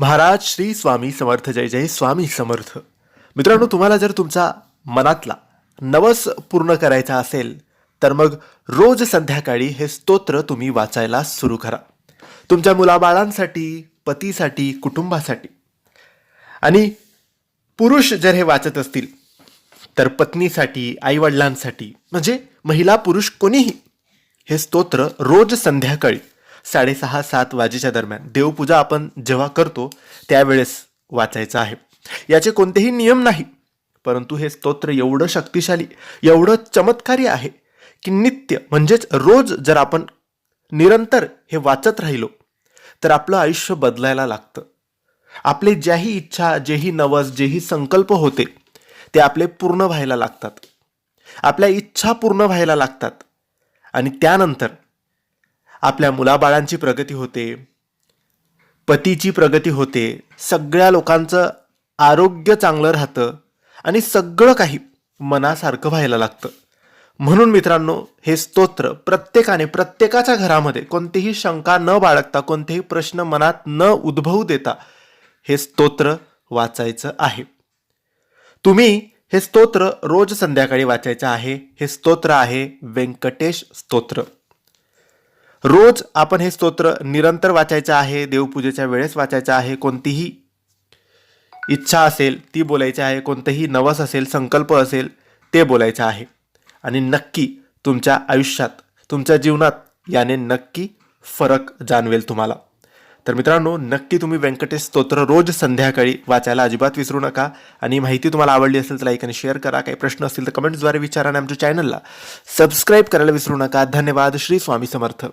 महाराज श्री स्वामी समर्थ जय जय स्वामी समर्थ. मित्रांनो तुम्हाला जर तुमचा मनातला नवस पूर्ण करायचा असेल तर मग रोज संध्याकाळी हे स्तोत्र तुम्ही वाचायला सुरू करा. तुमच्या मुलाबाळांसाठी पतीसाठी कुटुंबासाठी. आणि पुरुष जर हे वाचत असतील तर पत्नीसाठी आईवडिलांसाठी म्हणजे महिला पुरुष कोणीही हे स्तोत्र रोज संध्याकाळी साडेसहा सात वाजेच्या दरम्यान देवपूजा आपण जेव्हा करतो त्यावेळेस वाचायचं आहे. याचे कोणतेही नियम नाही परंतु हे स्तोत्र एवढं शक्तिशाली एवढं चमत्कारी आहे की नित्य म्हणजेच रोज जर आपण निरंतर हे वाचत राहिलो तर आपलं आयुष्य बदलायला लागतं. आपले ज्याही इच्छा जेही नवस जेही संकल्प होते ते आपले पूर्ण व्हायला लागतात. आपल्या इच्छा पूर्ण व्हायला लागतात. आणि त्यानंतर आपल्या मुलाबाळांची प्रगती होते पतीची प्रगती होते सगळ्या लोकांचं आरोग्य चांगलं राहतं आणि सगळं काही मनासारखं व्हायला लागतं. म्हणून मित्रांनो हे स्तोत्र प्रत्येकाने प्रत्येकाच्या घरामध्ये कोणतीही शंका न बाळगता कोणतेही प्रश्न मनात न उद्भवू देता हे स्तोत्र वाचायचं आहे. तुम्ही हे स्तोत्र रोज संध्याकाळी वाचायचं आहे. हे स्तोत्र आहे व्यंकटेश स्तोत्र. रोज आपण हे स्तोत्र निरंतर वाचायचं आहे देवपूजेच्या वेळेस वाचायचं आहे कोणतीही इच्छा असेल ती बोलायची आहे कोणतंही नवस असेल संकल्प असेल ते बोलायचं आहे. आणि नक्की तुमच्या आयुष्यात तुमच्या जीवनात याने नक्की फरक जाणवेल तुम्हाला. तर मित्रांनो नक्की तुम्ही व्यंकटेश स्तोत्र रोज संध्याकाळी वाचायला अजिबात विसरू नका. आणि माहिती तुम्हाला आवडली असेल तर लाईक आणि शेअर करा. काही प्रश्न असतील तर कमेंट्सद्वारे विचारा आणि आमच्या चॅनलला सबस्क्राईब करायला विसरू नका. धन्यवाद. श्री स्वामी समर्थ.